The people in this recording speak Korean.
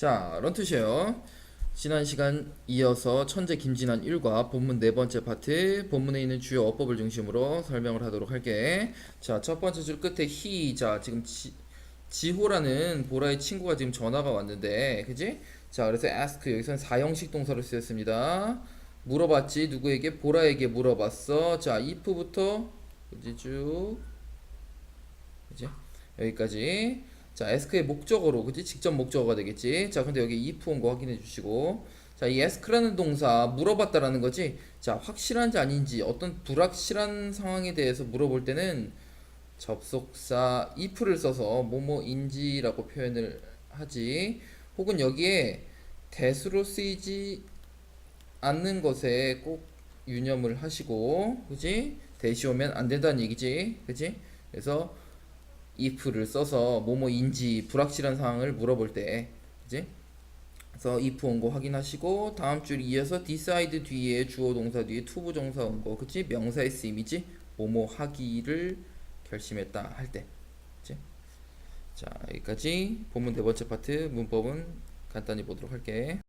자, 런투쉐어. 지난 시간 이어서 천재 김진환 1과 본문 네 번째 파트 본문에 있는 주요 어법을 중심으로 설명을 하도록 할게. 자, 첫 번째 줄 끝에 히. 자, 지금 지, 지호라는 보라의 친구가 지금 전화가 왔는데, 그지? 자, 그래서 ask 여기서는 사형식 동사로 쓰였습니다. 물어봤지 누구에게 보라에게 물어봤어. 자, if부터 그지 쭉 그지? 여기까지. 자, ask의 목적어로, 그지? 직접 목적어가 되겠지? 자, 근데 여기 if 온 거 확인해 주시고. 자, 이 ask라는 동사, 물어봤다라는 거지? 자, 확실한지 아닌지, 어떤 불확실한 상황에 대해서 물어볼 때는 접속사 if를 써서 뭐뭐인지라고 표현을 하지. 혹은 여기에 대수로 쓰이지 않는 것에 꼭 유념을 하시고, 그지? 대시 오면 안 된다는 얘기지, 그지? 그래서 if를 써서 뭐뭐인지 불확실한 상황을 물어볼 때, 그지? 그래서 if 온 거 확인하시고 다음 줄 이어서 decide 뒤에 주어 동사 뒤에 to 부정사 온 거, 그지? 명사의 쓰임이지? 뭐뭐 하기를 결심했다 할 때, 그지? 자 여기까지 본문 네 번째 파트 문법은 간단히 보도록 할게.